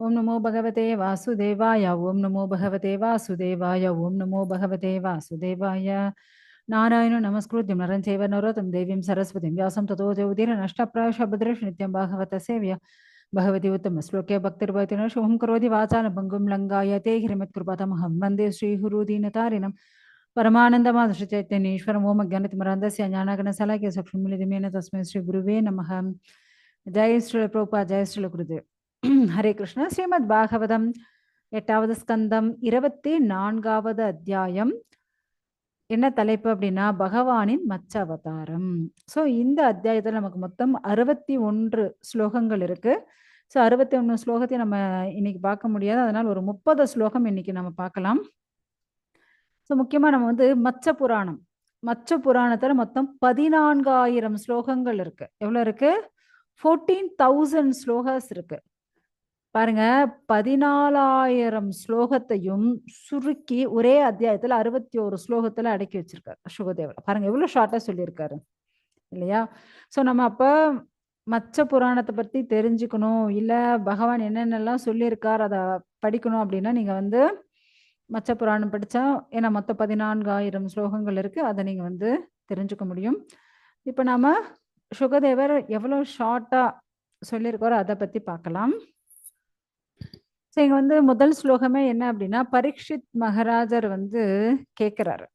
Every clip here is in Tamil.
ओम नमो भगवते वासुदेवाय, ओम नमो भगवते वासुदेवाय, ओम नमो भगवते वासुदेवाय। नारायण नमस्कृत नरं चैव नरोत्तम देवीं सरस्वतीं व्यासं ततो देवदीर नष्ट प्राश भद्रेश नित्यं भागवत सेव्य। भगवती उत्तम श्लोके भक्तिर्वैतिन शुभं करोति वाचान भंगुं लंगायते हिरमत् कृपातम हम वंदे श्री गुरु दीनतारिणं परमानंदमाद श्री चैतन्येश्वर ओम ज्ञानति मरंदस्य ज्ञानागण सलाके सक्षमिलिदिमेन तस्मै श्री गुरुवे नम। जय श्री प्रभुपाद जय श्री गुरुदेव ஹரே கிருஷ்ணா ஸ்ரீமத் பாகவதம் எட்டாவது ஸ்கந்தம் இருபத்தி நான்காவது அத்தியாயம். என்ன தலைப்பு அப்படின்னா பகவானின் மச்ச அவதாரம் ஸோ இந்த அத்தியாயத்தில் நமக்கு மொத்தம் அறுபத்தி ஒன்று ஸ்லோகங்கள் இருக்கு. ஸோ அறுபத்தி ஒன்று ஸ்லோகத்தை நம்ம இன்னைக்கு பார்க்க முடியாது. அதனால் ஒரு முப்பது ஸ்லோகம் இன்னைக்கு நம்ம பார்க்கலாம். ஸோ முக்கியமாக நம்ம வந்து மச்ச புராணம். மச்ச புராணத்தில் மொத்தம் பதினான்காயிரம் ஸ்லோகங்கள் இருக்கு. எவ்வளோ இருக்கு? ஃபோர்டீன் தௌசண்ட் ஸ்லோகாஸ் இருக்கு. பாருங்க பதினாலாயிரம் ஸ்லோகத்தையும் சுருக்கி ஒரே அத்தியாயத்துல அறுபத்தி ஒரு ஸ்லோகத்துல அடக்கி வச்சிருக்காரு சுகதேவர் பாருங்க எவ்வளவு ஷார்ட்டா சொல்லியிருக்காரு இல்லையா? சோ நம்ம அப்ப மச்ச புராணத்தை பத்தி தெரிஞ்சுக்கணும் இல்ல பகவான் என்னென்னலாம் சொல்லியிருக்கார் அதை படிக்கணும் அப்படின்னா நீங்க வந்து மச்ச புராணம் படிச்சா ஏன்னா மொத்தம் பதினான்காயிரம் ஸ்லோகங்கள் இருக்கு அதை நீங்க வந்து தெரிஞ்சுக்க முடியும். இப்ப நாம சுகதேவர் எவ்வளவு ஷார்ட்டா சொல்லியிருக்காரோ அதை பத்தி பார்க்கலாம். ஸோ இங்க வந்து முதல் ஸ்லோகமே என்ன அப்படின்னா பரீட்சித் மகாராஜர் வந்து கேட்குறாரு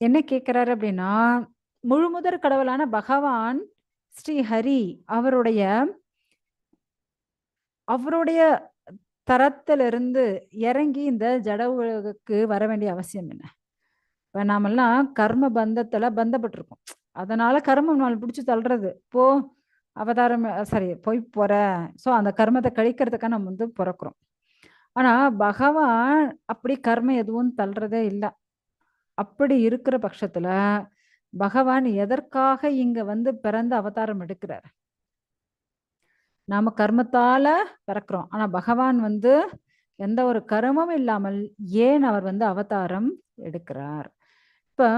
என்ன கேட்குறாரு அப்படின்னா முழுமுதற் கடவுளான பகவான் ஸ்ரீ ஹரி அவருடைய அவருடைய தரத்திலிருந்து இறங்கி இந்த ஜட உலகுக்கு வர வேண்டிய அவசியம் என்ன? இப்ப நாமெல்லாம் கர்ம பந்தத்துல பந்தப்பட்டிருக்கோம். அதனால கர்மம் நாள் பிடிச்சி தள்ளுறது. போ அவதாரம் சாரி போய் போற ஸோ அந்த கர்மத்தை கழிக்கிறதுக்காக நம்ம வந்து பிறக்கிறோம். ஆனா பகவான் அப்படி கர்மம் எதுவும் தள்ளுறதே இல்லை. அப்படி இருக்கிற பட்சத்துல பகவான் எதற்காக இங்க வந்து பிறந்து அவதாரம் எடுக்கிறார்? நாம கர்மத்தால பிறக்கிறோம். ஆனா பகவான் வந்து எந்த ஒரு கர்மமும் இல்லாமல் ஏன் அவர் வந்து அவதாரம் எடுக்கிறார்? இப்ப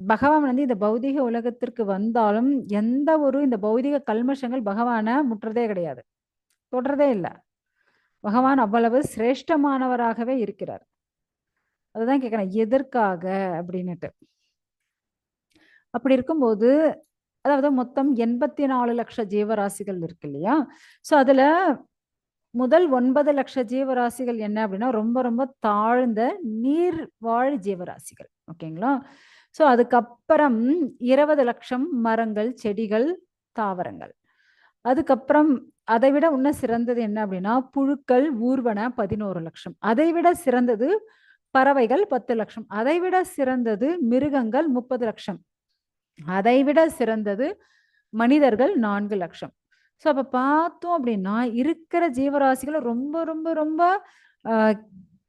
பகவான் வந்து இந்த பௌதிக உலகத்திற்கு வந்தாலும் எந்த ஒரு இந்த பௌதிக கல்மஷங்கள் பகவானை முற்றதே கிடையாது. தொடர்றதே இல்லை. பகவான் அவ்வளவு சிரேஷ்டமானவராகவே இருக்கிறார். அதுதான் கேட்குறேன் எதற்காக அப்படின்னுட்டு. அப்படி இருக்கும்போது அதாவது மொத்தம் எண்பத்தி நாலு லட்ச ஜீவராசிகள் இருக்கு இல்லையா? ஸோ அதுல முதல் ஒன்பது லட்ச ஜீவராசிகள் என்ன அப்படின்னா ரொம்ப ரொம்ப தாழ்ந்த நீர் வாழ் ஜீவராசிகள். ஓகேங்களா? ஸோ அதுக்கப்புறம் இருபது லட்சம் மரங்கள் செடிகள் தாவரங்கள். அதுக்கப்புறம் அதை விட இன்னும் சிறந்தது என்ன அப்படின்னா புழுக்கள் ஊர்வன பதினோரு லட்சம். அதை விட சிறந்தது பறவைகள் பத்து லட்சம். அதை விட சிறந்தது மிருகங்கள் முப்பது லட்சம். அதை விட சிறந்தது மனிதர்கள் நான்கு லட்சம். ஸோ அப்போ பார்த்தோம் அப்படின்னா இருக்கிற ஜீவராசிகள் ரொம்ப ரொம்ப ரொம்ப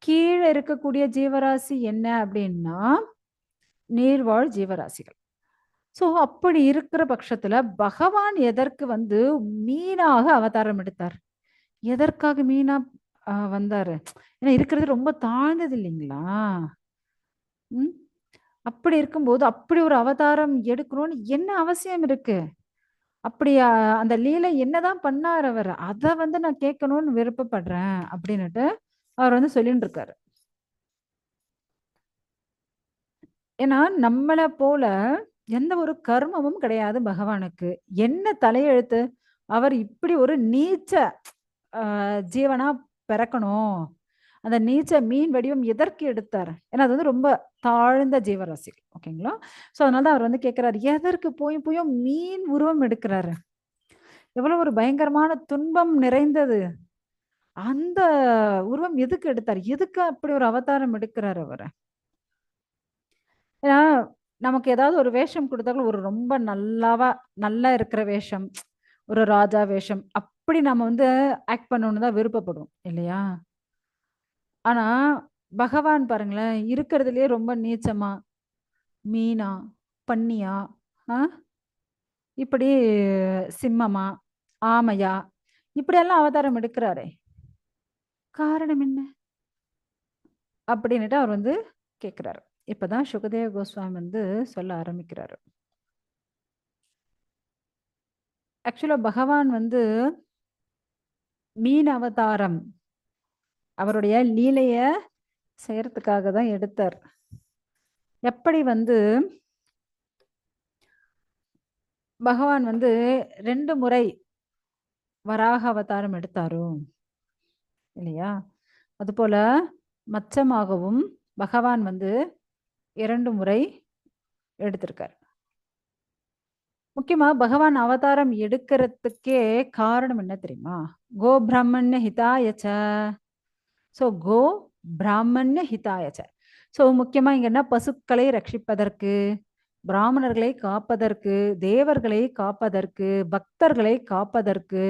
கீழே இருக்கக்கூடிய ஜீவராசி என்ன அப்படின்னா நீர்வாழ் ஜீவராசிகள். ஸோ அப்படி இருக்கிற பட்சத்துல பகவான் எதற்கு வந்து மீனாக அவதாரம் எடுத்தார்? எதற்காக மீனா வந்தாரு? ஏன்னா இருக்கிறது ரொம்ப தாழ்ந்தது இல்லைங்களா? உம் அப்படி இருக்கும்போது அப்படி ஒரு அவதாரம் எடுக்கணும்னு என்ன அவசியம் இருக்கு? அப்படி அந்த லீலை என்னதான் பண்ணார் அவர்? அதை வந்து நான் கேட்கணும்னு விருப்பப்படுறேன் அப்படின்னுட்டு அவர் வந்து சொல்லிட்டு இருக்காரு. ஏன்னா நம்மளை போல எந்த ஒரு கர்மமும் கிடையாது பகவானுக்கு. என்ன தலையெழுத்து? அவர் இப்படி ஒரு நீச்ச ஜீவனா பிறக்கணும். அந்த நீச்ச மீன் வடிவம் எதற்கு எடுத்தார்? ஏன்னா அது வந்து ரொம்ப தாழ்ந்த ஜீவராசி ஓகேங்களா? ஸோ அதனால அவர் வந்து கேட்கிறாரு எதற்கு போய் போயும் மீன் உருவம் எடுக்கிறாரு? எவ்வளவு ஒரு பயங்கரமான துன்பம் நிறைந்தது. அந்த உருவம் எதுக்கு எடுத்தார்? எதுக்கு அப்படி ஒரு அவதாரம் எடுக்கிறார் அவரை? ஏன்னா நமக்கு ஏதாவது ஒரு வேஷம் கொடுத்தாலும் ஒரு ரொம்ப நல்லாவா நல்லா இருக்கிற வேஷம் ஒரு ராஜா வேஷம் அப்படி நம்ம வந்து ஆக்ட் பண்ணணும்னு தான் விருப்பப்படுவோம் இல்லையா? ஆனா பகவான் பாருங்களேன் இருக்கிறதுலயே ரொம்ப நீச்சமா மீனா பன்னியா இப்படி சிம்மமா ஆமையா இப்படியெல்லாம் அவதாரம் எடுக்கிறாரே. காரணம் என்ன? அப்படின்னுட்டு அவர் வந்து கேட்குறாரு இப்பதான் சுகதேவ கோஸ்வாமி வந்து சொல்ல ஆரம்பிக்கிறாரு. ஆக்சுவலா பகவான் வந்து மீன் அவதாரம் அவருடைய லீலைய செய்யறதுக்காக தான் எடுத்தார். எப்படி வந்து பகவான் வந்து ரெண்டு முறை வராக அவதாரம் எடுத்தாரோ இல்லையா? அதுபோல மச்சமாகவும் பகவான் வந்து இரண்டு முறை எடுத்திருக்கார். முக்கியமா பகவான் அவதாரம் எடுக்கிறதுக்கே காரணம் என்ன தெரியுமா? கோ பிராமண்ய ஹிதாயச்ச. So go பிராமண்ய ஹிதாயச்ச. ஸோ முக்கியமா இங்க என்ன? பசுக்களை ரட்சிப்பதற்கு பிராமணர்களை காப்பதற்கு தேவர்களை காப்பதற்கு பக்தர்களை காப்பதற்கு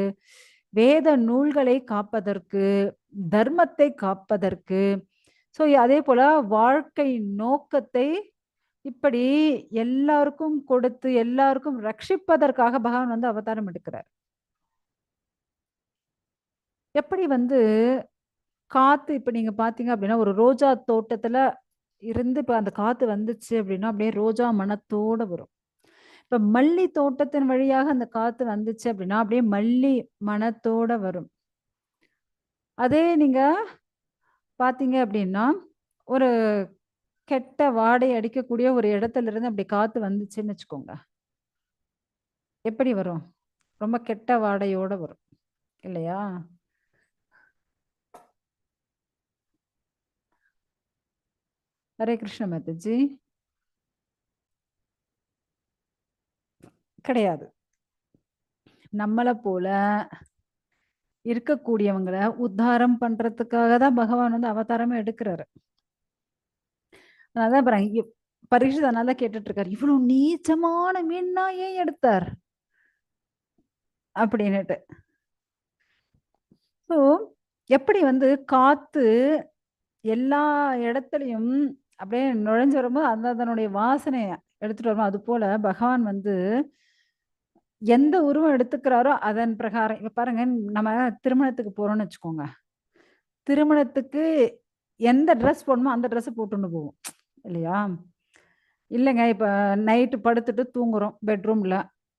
வேத நூல்களை காப்பதற்கு தர்மத்தை காப்பதற்கு ஸோ அதே போல வாழ்க்கை நோக்கத்தை இப்படி எல்லாருக்கும் கொடுத்து எல்லாருக்கும் ரட்சிப்பதற்காக பகவான் வந்து அவதாரம் எடுக்கிறார். எப்படி வந்து காத்து இப்ப நீங்க பாத்தீங்க அப்படின்னா ஒரு ரோஜா தோட்டத்துல இருந்து இப்ப அந்த காத்து வந்துச்சு அப்படின்னா அப்படியே ரோஜா மனத்தோட வரும். இப்ப மல்லி தோட்டத்தின் வழியாக அந்த காத்து வந்துச்சு அப்படின்னா அப்படியே மல்லி மனத்தோட வரும். அதே நீங்க பார்த்தீங்க அப்படின்னா ஒரு கெட்ட வாடை அடிக்கக்கூடிய ஒரு இடத்துல இருந்து அப்படி காற்று வந்துச்சுன்னு வச்சுக்கோங்க. எப்படி வரும்? ரொம்ப கெட்ட வாடையோட வரும். இல்லையா? ஹரே கிருஷ்ண மாதாஜி கிடையாது. நம்மளை போல இருக்கக்கூடியவங்களை உத்தாரம் பண்றதுக்காக தான் பகவான் வந்து அவதாரமே எடுக்கிறாரு. அதனால பாருங்க பரீட்சை அதனால கேட்டுட்டு இருக்காரு இவ்வளவு நீச்சமான மீன்னா ஏன் எடுத்தார்? அப்படின்னுட்டு. ஸோ எப்படி வந்து காத்து எல்லா இடத்துலையும் அப்படியே நுழைஞ்சு வரும்போது அந்த அதனுடைய வாசனையை எடுத்துட்டு வரும்போது அது போல பகவான் வந்து எந்த உருவம் எடுத்துக்கிறாரோ அதன் பிரகாரம் இப்ப பாருங்க நம்ம திருமணத்துக்கு போறோம்னு வச்சுக்கோங்க. திருமணத்துக்கு எந்த ட்ரெஸ் போடணுமோ அந்த ட்ரெஸ்ஸை போட்டுன்னு போவோம். இல்லையா? இல்லைங்க இப்போ நைட்டு படுத்துட்டு தூங்குறோம் பெட்ரூம்ல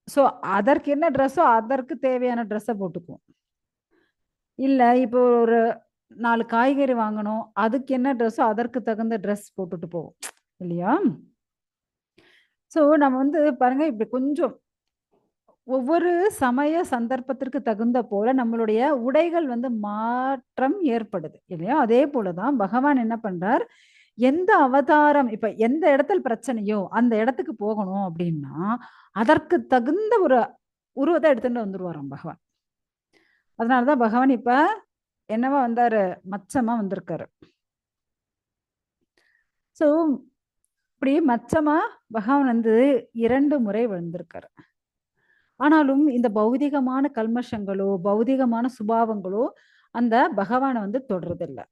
ஸோ அதற்கு என்ன ட்ரெஸ்ஸோ அதற்கு தேவையான ட்ரெஸ்ஸை போட்டுக்குவோம். இல்லை இப்போ ஒரு நாலு காய்கறி வாங்கணும் அதுக்கு என்ன ட்ரெஸ்ஸோ அதற்கு தகுந்த ட்ரெஸ் போட்டுட்டு போவோம். இல்லையா? ஸோ நம்ம வந்து பாருங்க இப்படி கொஞ்சம் ஒவ்வொரு சமய சந்தர்ப்பத்திற்கு தகுந்த போல நம்மளுடைய உடைகள் வந்து மாற்றம் ஏற்படுது இல்லையா? அதே போலதான் பகவான் என்ன பண்றார்? எந்த அவதாரம் இப்ப எந்த இடத்துல பிரச்சனையோ அந்த இடத்துக்கு போகணும் அப்படின்னா அதற்கு தகுந்த ஒரு உருவத்தை எடுத்துட்டு வந்துருவாராம் பகவான். அதனாலதான் பகவான் இப்ப என்னவா வந்தாரு? மச்சமா வந்திருக்காரு. சோ இப்படி மச்சமா பகவான் வந்து இரண்டு முறை வந்திருக்காரு. ஆனாலும் இந்த பௌதிகமான கல்மஷங்களோ பௌதிகமான சுபாவங்களோ அந்த பகவானை வந்து தொடுறதில்லை.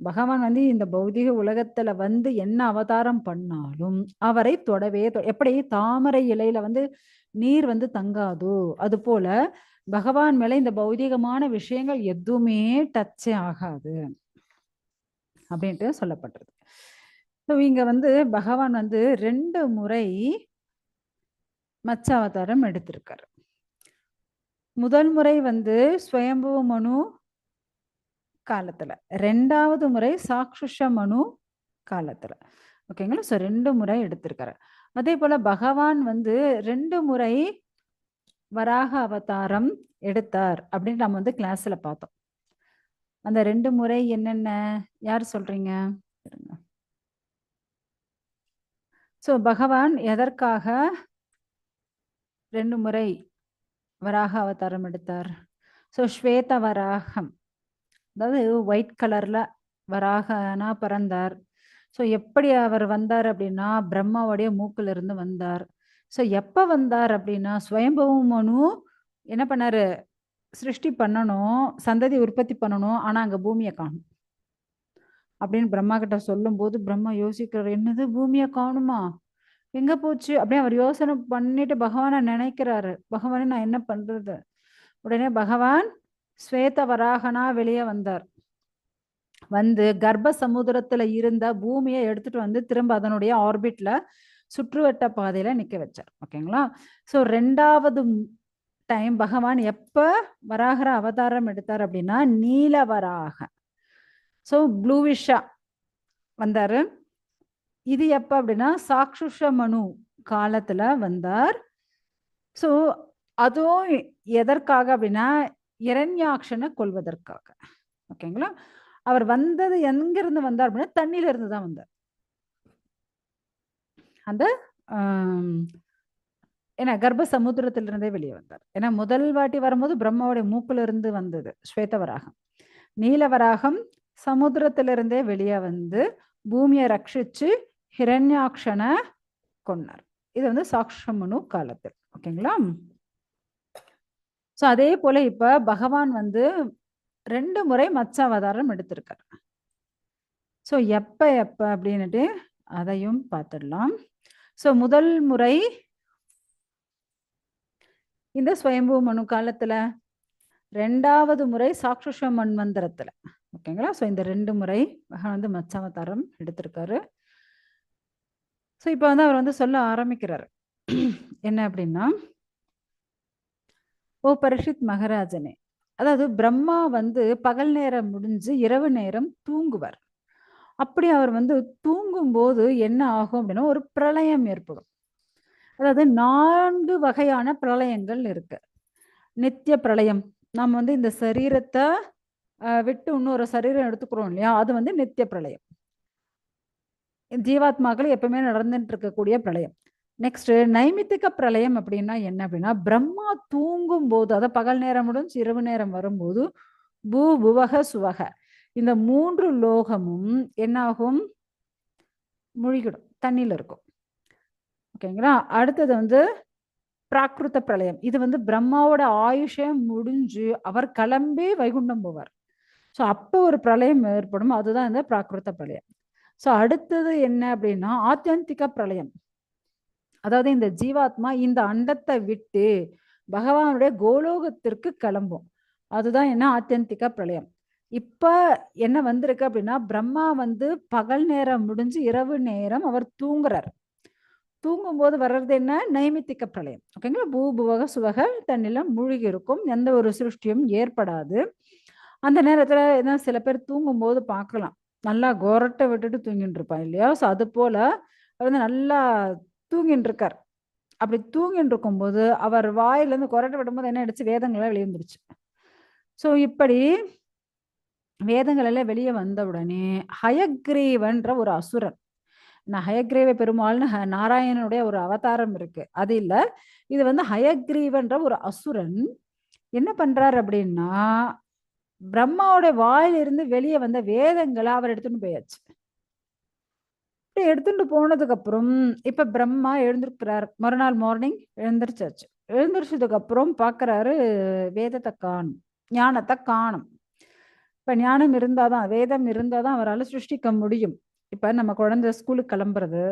பகவான் வந்து இந்த பௌதிக உலகத்துல வந்து என்ன அவதாரம் பண்ணாலும் அவரை தொடவே எப்படி? தாமரை இலையில வந்து நீர் வந்து தங்காதோ அது போல பகவான் மேல இந்த பௌதிகமான விஷயங்கள் எதுவுமே டச்சே ஆகாது அப்படின்ட்டு சொல்லப்பட்டிருக்கு. ஸோ இங்க வந்து பகவான் வந்து ரெண்டு முறை மச்ச அவதாரம் எடுத்திருக்காரு. முதல் முறை வந்து ஸ்வயம்புவ மனு காலத்துல ரெண்டாவது முறை சாக்ஷுஷ மனு காலத்துல. ஓகேங்களா ஸோ ரெண்டு முறை எடுத்திருக்காரு. அதே போல பகவான் வந்து ரெண்டு முறை வராக அவதாரம் எடுத்தார் அப்படின்னு நம்ம வந்து கிளாஸ்ல பார்த்தோம். அந்த ரெண்டு முறை என்னென்ன? யார் சொல்றீங்க? ஸோ பகவான் எதற்காக ரெண்டு முறை வராக அவதாரம் எடுத்தார். ஸோ ஸ்வேத வராகம். அதாவது ஒயிட் கலர்ல வராகனா பிறந்தார். ஸோ எப்படி அவர் வந்தார் அப்படின்னா பிரம்மாவுடைய மூக்குல இருந்து வந்தார். ஸோ எப்போ வந்தார் அப்படின்னா ஸ்வயம்பவும் மனு என்ன பண்ணாரு? சிருஷ்டி பண்ணணும் சந்ததி உற்பத்தி பண்ணணும் ஆனால் அங்கே பூமியை காணும். அப்படின்னு பிரம்மா கிட்ட சொல்லும் போது பிரம்மா யோசிக்கிறார் என்னது பூமியை காணுமா? எங்க போச்சு? அப்படியே அவர் யோசனை பண்ணிட்டு பகவானை நினைக்கிறாரு. பகவானை நான் என்ன பண்றது? உடனே பகவான் ஸ்வேத வராகனா வெளியே வந்தார். வந்து கர்ப்ப சமுதிரத்துல இருந்த பூமியை எடுத்துட்டு வந்து திரும்ப அதனுடைய ஆர்பிட்ல சுற்றுவட்ட பாதையில நிக்க வச்சார். ஓகேங்களா? சோ ரெண்டாவது டைம் பகவான் எப்ப வராகர அவதாரம் எடுத்தார் அப்படின்னா நீலவராக. ஸோ ப்ளூவிஷா வந்தாரு. இது எப்ப அப்படின்னா சாக்ஷுஷ மனு காலத்துல வந்தார். ஸோ அதுவும் எதற்காக அப்படின்னா இரண்யாக்ஷனை கொள்வதற்காக ஓகேங்களா? அவர் வந்தது எங்கிருந்து வந்தார் அப்படின்னா தண்ணியில இருந்து தான் வந்தார். அந்த ஏன்னா கர்ப்ப சமுத்திரத்திலிருந்தே வெளியே வந்தார். ஏன்னா முதல் வாட்டி வரும்போது பிரம்மாவுடைய மூக்குல இருந்து வந்தது ஸ்வேதவராகம் நீலவராகம் சமுத்திரத்திலிருந்தே வெளியே வந்து பூமியை ரட்சிச்சு ஹிரண்யாக்ஷனை கொண்டார். இது வந்து சாக்ஷமனு காலத்தில். ஓகேங்களா? ஸோ அதே போல இப்ப பகவான் வந்து ரெண்டு முறை மச்ச அவதாரம் எடுத்திருக்கார். ஸோ எப்ப எப்ப அப்படின்னுட்டு அதையும் பார்த்துடலாம். ஸோ முதல் முறை இந்த ஸ்வயம்பு மனு காலத்துல ரெண்டாவது முறை சாக்ஷுஷ மன்வந்தரத்துல ஓகேங்களா? ஸோ இந்த ரெண்டு முறை பகவான் வந்து மச்சாவதாரம் எடுத்திருக்காரு. ஸோ இப்போ வந்து அவர் வந்து சொல்ல ஆரம்பிக்கிறார். என்ன அப்படின்னா ஓ பரிஷித் மகராஜனே அதாவது பிரம்மா வந்து பகல் நேரம் முடிஞ்சு இரவு நேரம் தூங்குவார். அப்படி அவர் வந்து தூங்கும்போது என்ன ஆகும் அப்படின்னா ஒரு பிரளயம் ஏற்படும். அதாவது நான்கு வகையான பிரளயங்கள் இருக்கு. நித்திய பிரளயம் நம்ம வந்து இந்த சரீரத்தை விட்டு இன்னொரு சரீரம் எடுத்துக்கிறோம் இல்லையா? அது வந்து நித்திய பிரளயம். ஜீவாத்மாக்கள் எப்பவுமே நடந்துட்டு இருக்கக்கூடிய பிரளயம். நெக்ஸ்ட் நைமித்திக பிரளயம் அப்படின்னா என்ன அப்படின்னா பிரம்மா தூங்கும் போது அதாவது பகல் நேரம் முடிஞ்சு இரவு நேரம் வரும்போது பூ புவக சுவக. இந்த மூன்று லோகமும் என்னாகும்? முழுகிடும் தண்ணியில இருக்கும். ஓகேங்களா அடுத்தது வந்து பிராகிருத பிரளயம். இது வந்து பிரம்மாவோட ஆயுஷம் முடிஞ்சு அவர் கிளம்பி வைகுண்டம் போவார். ஸோ அப்போ ஒரு பிரளயம் ஏற்படும். அதுதான் இந்த பிராகிருத பிரளயம். ஸோ அடுத்தது என்ன அப்படின்னா ஆத்தியந்திக பிரளயம். அதாவது இந்த ஜீவாத்மா இந்த அண்டத்தை விட்டு பகவானுடைய கோலோகத்திற்கு கிளம்பும். அதுதான் என்ன? ஆத்தியந்திக பிரளயம். இப்போ என்ன வந்திருக்கு அப்படின்னா பிரம்மா வந்து பகல் நேரம் முடிஞ்சு இரவு நேரம் அவர் தூங்குறார். தூங்கும்போது வர்றது என்ன? நைமித்திக்க பிரளயம். ஓகேங்களா பூபுவக சுவக தண்ணில மூழ்கி இருக்கும். எந்த ஒரு சிருஷ்டியும் ஏற்படாது. அந்த நேரத்தில் என்ன? சில பேர் தூங்கும்போது பார்க்கலாம். நல்லா கொரட்டை விட்டுட்டு தூங்கிட்டு இருப்பான் இல்லையா? ஸோ அது போல அவர் வந்து நல்லா தூங்கிட்டு இருக்கார். அப்படி தூங்கிட்டு இருக்கும்போது அவர் வாயிலேருந்து கொரட்டை விடும்போது என்ன ஆயிடுச்சு? வேதங்களாக வெளியே வந்துருச்சு. ஸோ இப்படி வேதங்கள் எல்லாம் வெளியே வந்த உடனே ஹயக்ரீவன்ற ஒரு அசுரன் நான் ஹயக்ரீவ பெருமாள்னு நாராயணனுடைய ஒரு அவதாரம் இருக்கு. அது இல்லை. இது வந்து ஹயக்ரீவன்ற ஒரு அசுரன் என்ன பண்றாரு அப்படின்னா பிரம்மாவோட வாயிலிருந்து வெளியே வந்த வேதங்களை அவர் எடுத்துட்டு போயாச்சு. இப்படி எடுத்துட்டு போனதுக்கு அப்புறம் இப்ப பிரம்மா எழுந்திருக்கிறார். மறுநாள் மார்னிங் எழுந்திரிச்சாச்சு. எழுந்திரிச்சதுக்கு அப்புறம் பாக்குறாரு வேதத்தை காணும் ஞானத்தை காணும். இப்ப ஞானம் இருந்தாதான் வேதம் இருந்தாதான் அவரால் சிருஷ்டிக்க முடியும். இப்ப நம்ம குழந்தை ஸ்கூலுக்கு கிளம்புறது.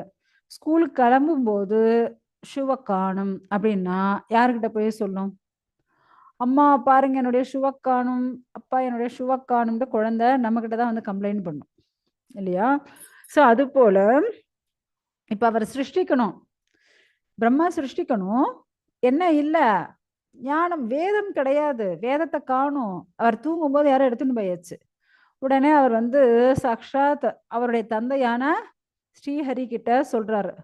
ஸ்கூலுக்கு கிளம்பும் போது ஷுவை காணும் அப்படின்னா யாருக்கிட்ட போய் சொல்லும்? அம்மா பாருங்க என்னுடைய ஷுவை அப்பா என்னுடைய ஷுவை குழந்தை நம்ம தான் வந்து கம்ப்ளைண்ட் பண்ணும் இல்லையா? ஸோ அது போல இப்போ அவர் சிருஷ்டிக்கணும். பிரம்மா சிருஷ்டிக்கணும். என்ன இல்லை? ஞானம் வேதம் கிடையாது. வேதத்தை காணும். அவர் தூங்கும்போது யாரும் எடுத்துன்னு போயாச்சு. உடனே அவர் வந்து சாக்ஷாத் அவருடைய தந்தையான ஸ்ரீஹரி கிட்ட சொல்றாரு.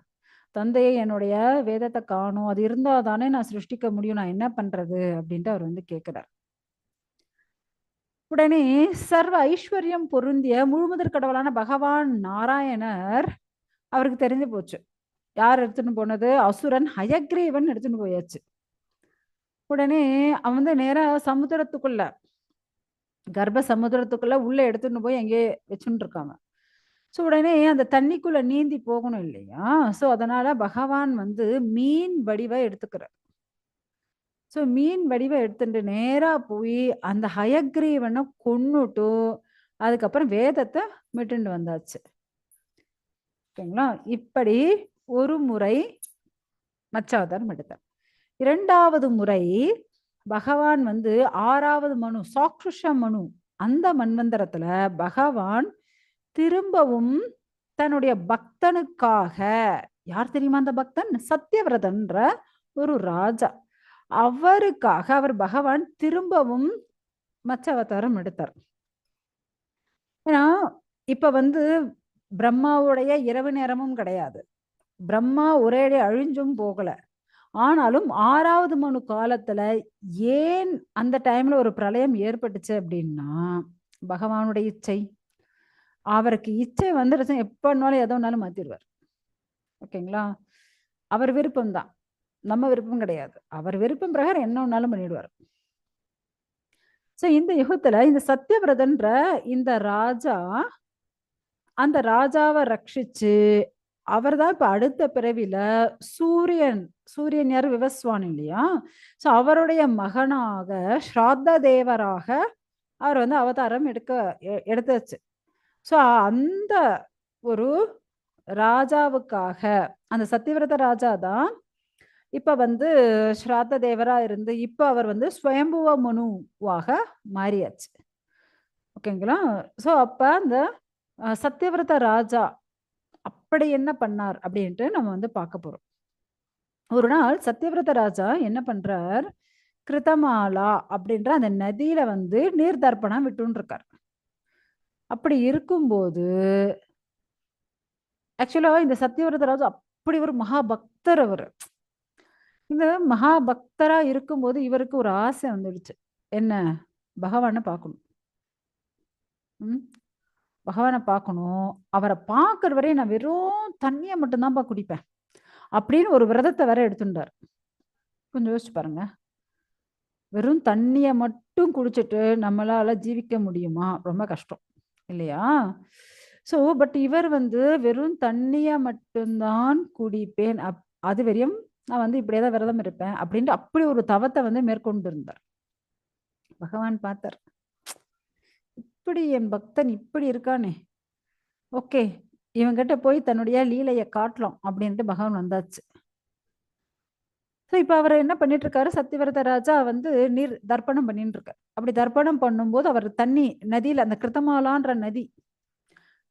தந்தையை என்னுடைய வேதத்தை காணும் அது இருந்தால் தானே நான் சிருஷ்டிக்க முடியும் நான் என்ன பண்றது? அப்படின்ட்டு அவர் வந்து கேட்கிறார் உடனே சர்வ ஐஸ்வர்யம் பொருந்திய முழுமுதற் கடவுளான பகவான் நாராயணர் அவருக்கு தெரிஞ்சு போச்சு. யார் எடுத்துன்னு போனது? அசுரன் ஹயக்ரீவன் எடுத்துன்னு போயாச்சு. உடனே அவன் வந்து நேராக சமுத்திரத்துக்குள்ள கர்ப்ப சமுத்திரத்துக்குள்ள உள்ள எடுத்துன்னு போய் எங்கேயே வச்சுட்டு இருக்காங்க. ஸோ உடனே அந்த தண்ணிக்குள்ள நீந்தி போகணும் இல்லையா? ஸோ அதனால பகவான் வந்து மீன் வடிவை எடுத்துக்கிறார். ஸோ மீன் வடிவை எடுத்துட்டு நேராக போய் அந்த ஹயக்ரீவனை கொன்னுட்டு அதுக்கப்புறம் வேதத்தை மிட்டுண்டு வந்தாச்சு. ஓகேங்களா? இப்படி ஒரு முறை மச்சாவதாரம் எடுத்தார். இரண்டாவது முறை பகவான் வந்து ஆறாவது மனு சாக்ஷுஷ மனு அந்த மன்வந்தரத்துல பகவான் திரும்பவும் தன்னுடைய பக்தனுக்காக யார் தெரியுமா அந்த பக்தன்? சத்தியவிரதன்ற ஒரு ராஜா. அவருக்காக அவர் பகவான் திரும்பவும் மச்ச அவதாரம் எடுத்தார். ஏன்னா இப்ப வந்து பிரம்மாவுடைய இரவு நேரமும் கிடையாது. பிரம்மா ஒரே அழிஞ்சும் போகல. ஆனாலும் ஆறாவது மனு காலத்துல ஏன் அந்த டைம்ல ஒரு பிரளயம் ஏற்பட்டுச்சு அப்படின்னா பகவானுடைய இச்சை. அவருக்கு இச்சை வந்துருச்சு எப்பனாலும் எதோ ஒன்றாலும் மாத்திடுவார். ஓகேங்களா? அவர் விருப்பம் தான் நம்ம விருப்பம் கிடையாது. அவர் விருப்பம் பிரகாரம் என்ன ஒன்றாலும் பண்ணிடுவார். ஸோ இந்த யுகத்துல இந்த சத்யவிரதன்ற இந்த ராஜா அந்த ராஜாவை ரட்சிச்சு அவர் தான் இப்போ அடுத்த பிறவியில சூரியன் சூரியன் யார்? விவஸ்வான் இல்லையா? ஸோ அவருடைய மகனாக ஸ்ராத்த தேவராக அவர் வந்து அவதாரம் எடுக்க எடுத்தாச்சு. ஸோ அந்த ஒரு ராஜாவுக்காக அந்த சத்தியவிரத ராஜா தான் இப்ப வந்து ஸ்ராத்த தேவரா இருந்து இப்ப அவர் வந்து ஸ்வயம்புவ மனுவாக மாறியாச்சு. ஓகேங்களா ஸோ அப்ப அந்த சத்தியவிரத ராஜா அப்படி என்ன பண்ணார் அப்படின்ட்டு நம்ம வந்து பார்க்க போறோம். ஒரு நாள் சத்தியவிரத ராஜா என்ன பண்றார்? கிருதமாலா அப்படின்ற அந்த நதியில வந்து நீர் தர்ப்பணம் விட்டுன்னு இருக்கார் அப்படி இருக்கும்போது ஆக்சுவலாக இந்த சத்தியவிரத அப்படி ஒரு மகாபக்தர் அவர். இந்த மகாபக்தராக இருக்கும்போது இவருக்கு ஒரு ஆசை வந்துடுச்சு. என்ன? பகவானை பார்க்கணும். ம்? பகவானை பார்க்கணும். அவரை பார்க்கற வரையும் நான் வெறும் தண்ணியை மட்டும்தான்ப்பா குடிப்பேன். அப்படின்னு ஒரு விரதத்தை வேற எடுத்துட்டார். கொஞ்சம் யோசிச்சு பாருங்க. வெறும் தண்ணியை மட்டும் குடிச்சிட்டு நம்மளால ஜீவிக்க முடியுமா? ரொம்ப கஷ்டம். இல்லையா? ஸோ பட் இவர் வந்து வெறும் தண்ணியை மட்டும்தான் குடிப்பேன். அப் அது வரையும் நான் வந்து இப்படியே தான் விரதம் இருப்பேன் அப்படின்ட்டு அப்படி ஒரு தவத்தை வந்து மேற்கொண்டு இருந்தார் பகவான் பார்த்தார் இப்படி என் பக்தன் இப்படி இருக்கானே. ஓகே இவங்கிட்ட போய் தன்னுடைய லீலையை காட்டலாம் அப்படின்ட்டு பகவான் வந்தாச்சு. ஸோ இப்போ அவர் என்ன பண்ணிட்டு இருக்காரு சத்தியவிரத ராஜா வந்து நீர் தர்ப்பணம் பண்ணிட்டு இருக்காரு அப்படி தர்ப்பணம் பண்ணும்போது அவர் தண்ணி நதியில அந்த கிருத்தமாலான்ற நதி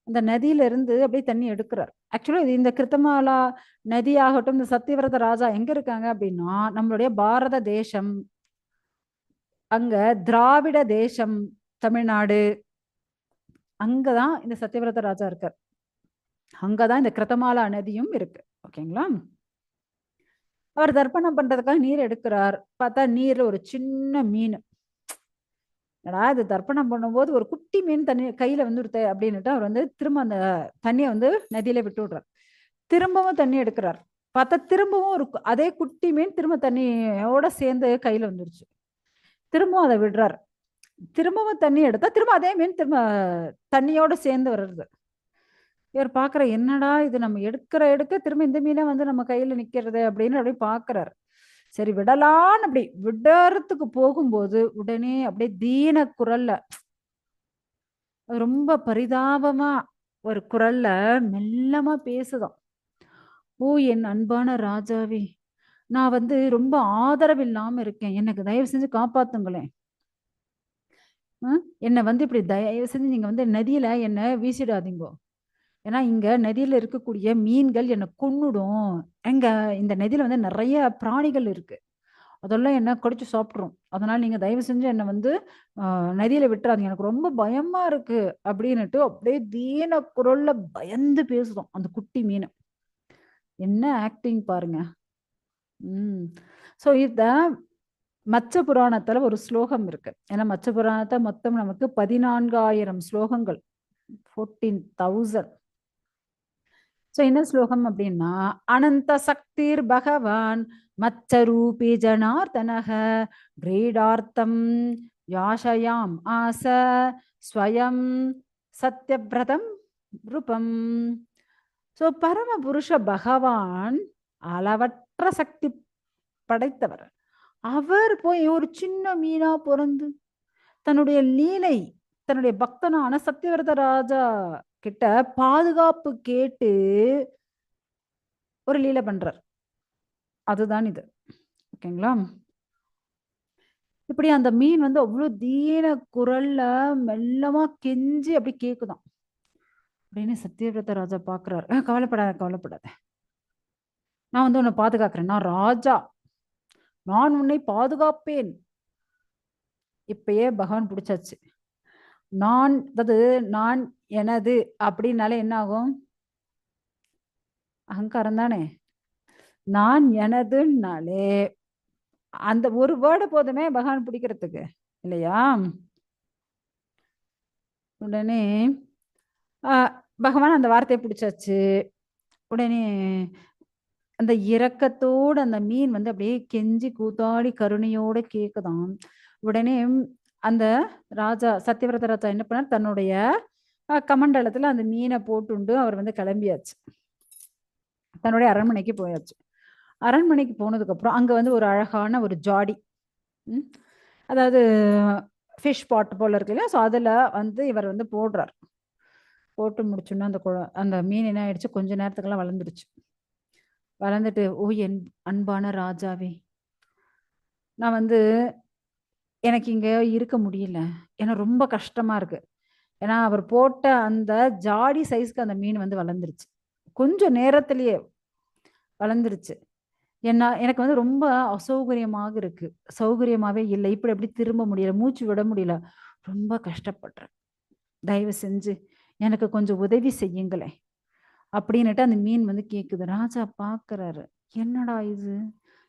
அந்த நதியில இருந்து அப்படியே தண்ணி எடுக்கிறார். ஆக்சுவலா இது இந்த கிருத்தமாலா நதி ஆகட்டும் இந்த சத்தியவிரத ராஜா எங்க இருக்காங்க அப்படின்னா நம்மளுடைய பாரத தேசம் அங்க திராவிட தேசம் தமிழ்நாடு அங்கதான் இந்த சத்தியவிரத ராஜா இருக்கார். அங்கதான் இந்த கிருத்தமாலா நதியும் இருக்கு. ஓகேங்களா? அவர் தர்ப்பணம் பண்றதுக்காக நீர் எடுக்கிறார். பார்த்தா நீர்ல ஒரு சின்ன மீன். என்னடா இது தர்ப்பணம் பண்ணும்போது ஒரு குட்டி மீன் தண்ணி கையில வந்து அப்படின்னுட்டு அவர் வந்து திரும்ப அந்த தண்ணியை வந்து நதியில விட்டு விடுறார் திரும்பவும் தண்ணி எடுக்கிறார். பார்த்தா திரும்பவும் ஒரு அதே குட்டி மீன் திரும்ப தண்ணியோட சேர்ந்து கையில வந்துருச்சு. திரும்பவும் அதை விடுறார். திரும்பவும் தண்ணி எடுத்தா திரும்ப அதே மீன் திரும்ப தண்ணியோட சேர்ந்து வர்றது. இவர் பாக்குற என்னடா இது? நம்ம எடுக்கிற எடுக்க திரும்ப இந்த மீனே வந்து நம்ம கையில நிக்கிறது அப்படின்னு அப்படியே பாக்குறாரு. சரி விடலான்னு அப்படி விடறதுக்கு போகும்போது உடனே அப்படியே தீன குரல்ல ரொம்ப பரிதாபமா ஒரு குரல்ல மெல்லமா பேசுதான். ஓ என் அன்பான ராஜாவே நான் வந்து ரொம்ப ஆதரவு இல்லாம இருக்கேன். எனக்கு தயவு செஞ்சு காப்பாத்துங்களேன். என்னை வந்து இப்படி தயவு செஞ்சு நீங்க வந்து நதியில என்னை வீசிடாதீங்கோ. ஏன்னா இங்க நதியில இருக்கக்கூடிய மீன்கள் என்னை கொன்னுடும். எங்க இந்த நதியில வந்து நிறைய பிராணிகள் இருக்கு. அதெல்லாம் என்ன கடிச்சு சாப்பிட்ரும் அதனால நீங்க தயவு செஞ்சு என்னை வந்து ஆஹ், நதியில விட்டுறாதீங்க. எனக்கு ரொம்ப பயமா இருக்கு அப்படின்னுட்டு அப்படியே தீன குரல்ல பயந்து பேசுதோம் அந்த குட்டி மீன். என்ன ஆக்டிங் பாருங்க. ம். ஸோ இத மச்ச புராணத்துல ஒரு ஸ்லோகம் இருக்கு. ஏன்னா மச்ச புராணத்தை மொத்தம் நமக்கு பதினான்காயிரம் ஸ்லோகங்கள். ஃபோர்டீன் தௌசண்ட் ஸோ என்ன ஸ்லோகம் அப்படின்னா அனந்த சக்திர் பகவான் மச்சரூபி ஜனார்தனக கிரீடார்த்தம் யாஷயாம் ஆச ஸ்வயம் சத்யபிரதம் ரூபம். ஸோ பரமபுருஷ பகவான் அளவற்ற சக்தி படைத்தவர். அவர் போய் ஒரு சின்ன மீனா பிறந்து தன்னுடைய லீலை தன்னுடைய பக்தனான சத்யவிரத ராஜா கிட்ட பாதுகாப்பு கேட்டு ஒரு லீலை பண்றார். அதுதான் இது. ஓகேங்களா? இப்படி அந்த மீன் வந்து அவ்வளவு தீன குரல்ல மெல்லமா கெஞ்சி அப்படி கேக்குதான். அப்படின்னு சத்யவிரத ராஜா பாக்குறாரு. கவலைப்படாத கவலைப்படாத. நான் வந்து உன்னை பாதுகாக்கிறேன். நான் ராஜா. நான் உன்னை பாதுகாப்பேன். இப்பயே பகவான் பிடிச்சாச்சு. நான் அதாவது நான் எனது அப்படின்னாலே என்ன ஆகும்? அகங்காரம் தானே. நான் எனதுன்னாலே. அந்த ஒரு வேர்டு போதுமே பகவான் பிடிக்கிறதுக்கு இல்லையா? உடனே ஆஹ் பகவான் அந்த வார்த்தையை பிடிச்சாச்சு. உடனே அந்த இரக்கத்தோடு அந்த மீன் வந்து அப்படியே கெஞ்சி கூத்தாடி கருணையோட கேக்குதாம் உடனே அந்த ராஜா சத்யவிரத ராஜா என்ன பண்ணார்? தன்னுடைய கமண்டலத்துல அந்த மீனை போட்டுண்டு அவர் வந்து கிளம்பியாச்சு. தன்னுடைய அரண்மனைக்கு போயாச்சு. அரண்மனைக்கு போனதுக்கு அப்புறம் அங்க வந்து ஒரு அழகான ஒரு ஜாடி அதாவது ஃபிஷ் பாட் போல இருக்கு இல்லையா? ஸோ அதில் வந்து இவர் வந்து போடுறார். போட்டு முடிச்சோன்னா அந்த குழ- அந்த மீன் என்ன ஆயிடுச்சு? கொஞ்ச நேரத்துக்கெல்லாம் வளர்ந்துடுச்சு வளர்ந்துட்டு ஓ என் அன்பான ராஜாவே நான் வந்து எனக்கு இங்கே இருக்க முடியல. ஏன்னா ரொம்ப கஷ்டமா இருக்கு. ஏன்னா அவர் போட்ட அந்த ஜாடி சைஸ்க்கு அந்த மீன் வந்து வளர்ந்துருச்சு. கொஞ்சம் நேரத்திலேயே வளர்ந்துருச்சு. என்ன எனக்கு வந்து ரொம்ப அசௌகரியமாக இருக்கு. சௌகரியமாவே இல்லை. இப்படி எப்படி திரும்ப முடியல? மூச்சு விட முடியல. ரொம்ப கஷ்டப்படுறேன். தயவு செஞ்சு எனக்கு கொஞ்சம் உதவி செய்யுங்களேன். அப்படின்னுட்டு அந்த மீன் வந்து கேட்குது ராஜா பார்க்குறாரு என்னடா இது?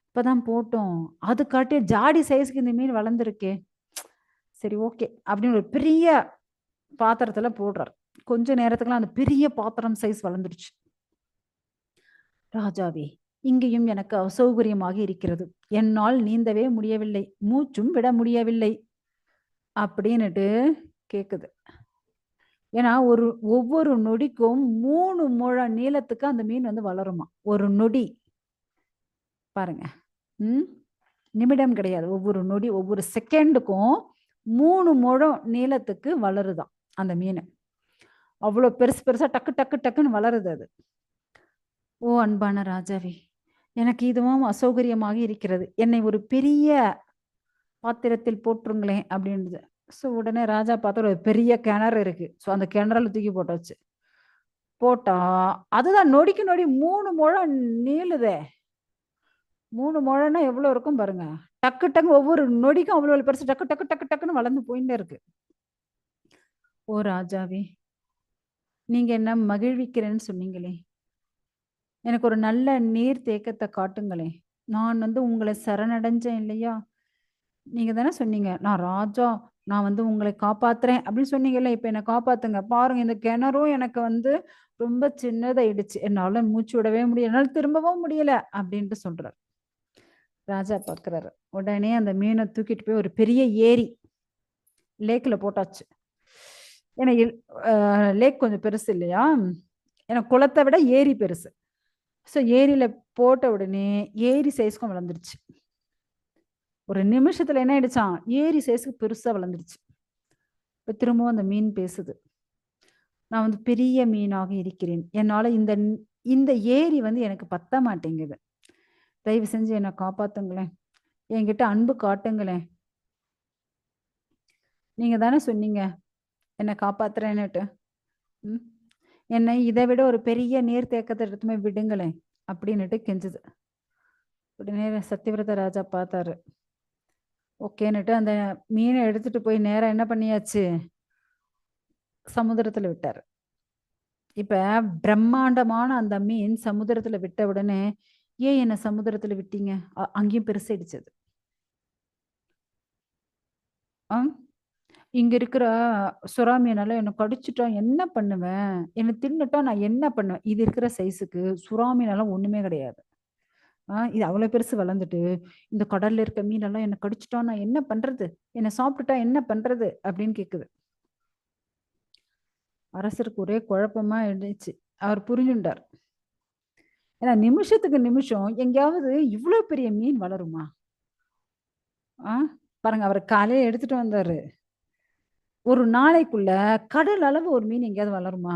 இப்போதான் போட்டோம். அதுக்காட்டி ஜாடி சைஸ்க்கு இந்த மீன் வளர்ந்துருக்கே. சரி ஓகே. அப்படின்னு ஒரு பெரிய பாத்திரத்துல போடுறார். கொஞ்ச நேரத்துக்குலாம் அந்த பெரிய பாத்திரம் சைஸ் வளர்ந்துடுச்சு. ராஜாவே இங்கேயும் எனக்கு அசௌகரியமாக இருக்கிறது. என்னால் நீந்தவே முடியவில்லை. மூச்சும் விட முடியவில்லை. அப்படின்னுட்டு கேக்குது. ஏன்னா ஒரு ஒவ்வொரு நொடிக்கும் மூணு முழ நீளத்துக்கு அந்த மீன் வந்து வளருமா? ஒரு நொடி. பாருங்க. ம்? நிமிடம் கிடையாது. ஒவ்வொரு நொடி ஒவ்வொரு செகண்டுக்கும் மூணு முழம் நீளத்துக்கு வளருதான். அந்த மீன். அவ்வளோ பெருசு பெருசா டக்கு டக்கு டக்குன்னு வளருது அது. ஓ அன்பான ராஜாவே எனக்கு இதுவும் அசௌகரியமாக இருக்கிறது. என்னை ஒரு பெரிய பாத்திரத்தில் போட்டுருங்களேன் அப்படின்றது ஸோ உடனே ராஜா பார்த்தா ஒரு பெரிய கிணறு இருக்கு. ஸோ அந்த கிணறுல தூக்கி போட்டாச்சு. போட்டா அதுதான் நொடிக்கு நொடி மூணு முழம் நீளுதே. மூணு முழம்னா எவ்வளவு இருக்கும் பாருங்க. டக்கு டக்கு ஒவ்வொரு நொடிக்கும் அவ்வளவு பெருசு டக்கு டக்கு டக்கு டக்குன்னு வளர்ந்து போயிட்டே இருக்கு. ஓ ராஜாவே நீங்க என்ன மகிழ்விக்கிறேன்னு சொன்னீங்களே. எனக்கு ஒரு நல்ல நீர் தேக்கத்தை காட்டுங்களே. நான் வந்து உங்களை சரணடைஞ்சேன் இல்லையா? நீங்க தானே சொன்னீங்க நான் ராஜா நான் வந்து உங்களை காப்பாத்துறேன் அப்படின்னு சொன்னீங்கல்ல இப்ப என்னை காப்பாத்துங்க. பாருங்க இந்த கிணறும் எனக்கு வந்து ரொம்ப சின்னதாயிடுச்சு. என்னால மூச்சு விடவே முடியல என்னால் திரும்பவும் முடியல அப்படின்ட்டு சொல்றாரு. ராஜா பார்க்குறாரு. உடனே அந்த மீனை தூக்கிட்டு போய் ஒரு பெரிய ஏரி லேக்கில் போட்டாச்சு. ஏன்னா லேக் கொஞ்சம் பெருசு இல்லையா? ஏன்னா குளத்தை விட ஏரி பெருசு. ஸோ ஏரியில் போட்ட உடனே ஏரி சைஸ்க்கும் வளர்ந்துருச்சு. ஒரு நிமிஷத்தில் என்ன ஆயிடுச்சான் ஏரி சைஸுக்கு பெருசாக வளர்ந்துருச்சு. இப்போ திரும்பவும் அந்த மீன் பேசுது. நான் வந்து பெரிய மீனாக இருக்கிறேன். என்னால் இந்த இந்த ஏரி வந்து எனக்கு பத்த மாட்டேங்குது. தயவு செஞ்சு என்னை காப்பாத்துங்களேன். என்கிட்ட அன்பு காட்டுங்களேன். நீங்கள் தானே சொன்னீங்க. என்னை காப்பாத்துறேன்னுட்டு. ம்? என்னை இதை விட ஒரு பெரிய நீர் தேக்கத்தை எடுத்துமே விடுங்களேன் அப்படின்னுட்டு கெஞ்சுது. உடனே சத்தியவிரத ராஜா பார்த்தாரு. ஓகேன்னுட்டு அந்த மீனை எடுத்துட்டு போய் நேரம் என்ன பண்ணியாச்சு? சமுத்திரத்துல விட்டாரு. இப்ப பிரம்மாண்டமான அந்த மீன் சமுத்திரத்துல விட்ட உடனே ஏன் என்ன சமுத்திரத்துல விட்டீங்க? அங்கேயும் பெருசடிச்சது ஆ? இங்க இருக்கிற சுறா மீனெல்லாம் என்ன கடிச்சிட்டா என்ன பண்ணுவேன்? என்னை தின்னுட்டா நான் என்ன பண்ணுவேன்? இது இருக்கிற சைஸுக்கு சுறா மீனெல்லாம் ஒண்ணுமே கிடையாது. ஆ இது அவ்வளவு பெருசு வளர்ந்துட்டு இந்த கடல்ல இருக்க மீனெல்லாம் என்ன கடிச்சிட்டா நான் என்ன பண்றது? என்னை சாப்பிட்டுட்டா என்ன பண்றது? அப்படின்னு கேக்குது. அரசருக்கு ஒரே குழப்பமா இருந்துச்சு. அவர் புரிஞ்சுண்டார் ஏன்னா நிமிஷத்துக்கு நிமிஷம் எங்கேயாவது இவ்வளவு பெரிய மீன் வளருமா? ஆ பாருங்க அவர் காலையில எடுத்துட்டு வந்தாரு. ஒரு நாளைக்குள்ள கடல் அளவு ஒரு மீன் எங்கேயாவது வளருமா?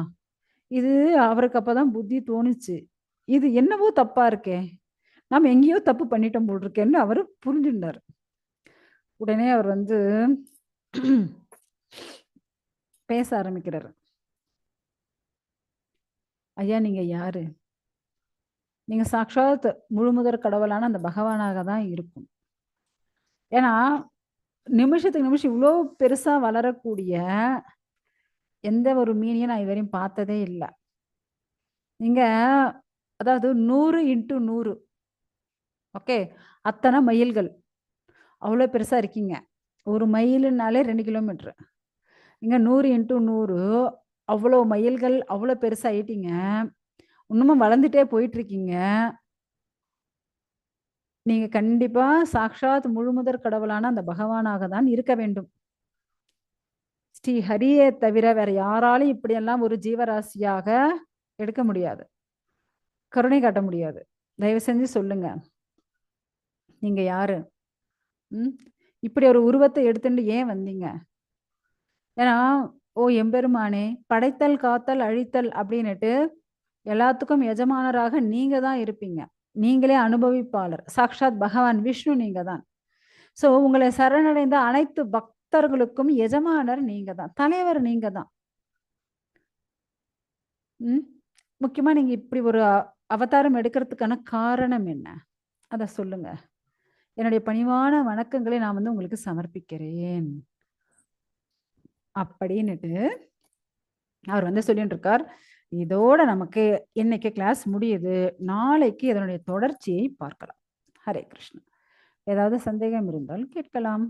இது அவருக்கு அப்பதான் புத்தி தோணுச்சு. இது என்னவோ தப்பா இருக்கே. நாம் எங்கேயோ தப்பு பண்ணிட்டோம் போல் இருக்கேன்னு அவரு புரிஞ்சுட்டார் உடனே அவர் வந்து பேச ஆரம்பிக்கிறார். ஐயா நீங்க யாரு? நீங்க சாட்சாத் முழுமுதற் கடவுளான அந்த பகவானாக தான் இருக்கும். ஏன்னா நிமிஷத்துக்கு நிமிஷம் இவ்வளோ பெருசா வளரக்கூடிய எந்த ஒரு மீனையும் நான் இதுவரையும் பார்த்ததே இல்லை. நீங்க அதாவது நூறு இன்ட்டு நூறு. ஓகே? அத்தனை மயில்கள். அவ்வளோ பெருசா இருக்கீங்க. ஒரு மயிலுனாலே ரெண்டு கிலோமீட்ரு இங்கே நூறு இன்ட்டு நூறு. அவ்வளோ மயில்கள் அவ்வளோ பெருசாயிட்டீங்க இன்னமும் வளர்ந்துட்டே போயிட்டுருக்கீங்க நீங்க கண்டிப்பா சாக்ஷாத் முழுமுதற் கடவுளான அந்த பகவானாக தான் இருக்க வேண்டும். ஸ்ரீ ஹரியை தவிர வேற யாராலும் இப்படியெல்லாம் ஒரு ஜீவராசியாக எடுக்க முடியாது. கருணை காட்ட முடியாது. தயவு செஞ்சு சொல்லுங்க. நீங்க யாரு? ம்? இப்படி ஒரு உருவத்தை எடுத்துட்டு ஏன் வந்தீங்க? ஏன்னா ஓ எம்பெருமானே படைத்தல் காத்தல் அழித்தல் அப்படின்னுட்டு எல்லாத்துக்கும் எஜமானராக நீங்க தான் இருப்பீங்க. நீங்களே அனுபவிப்பாளர். சாக்ஷாத் பகவான் விஷ்ணு நீங்க தான் ஸோ உங்களை சரணடைந்த அனைத்து பக்தர்களுக்கும் எஜமானர் நீங்க தான் தலைவர் நீங்க தான் ம்? முக்கியமா நீங்க இப்படி ஒரு அ- அவதாரம் எடுக்கிறதுக்கான காரணம் என்ன? அத சொல்லுங்க. என்னுடைய பணிவான வணக்கங்களை நான் வந்து உங்களுக்கு சமர்ப்பிக்கிறேன். அப்படின்னுட்டு அவர் வந்து சொல்லிட்டு இருக்கார் இதோட நமக்கு இன்னைக்கு கிளாஸ் முடியுது. நாளைக்கு இதனுடைய தொடர்ச்சியை பார்க்கலாம். ஹரே கிருஷ்ணா. ஏதாவது சந்தேகம் இருந்தால் கேட்கலாம்.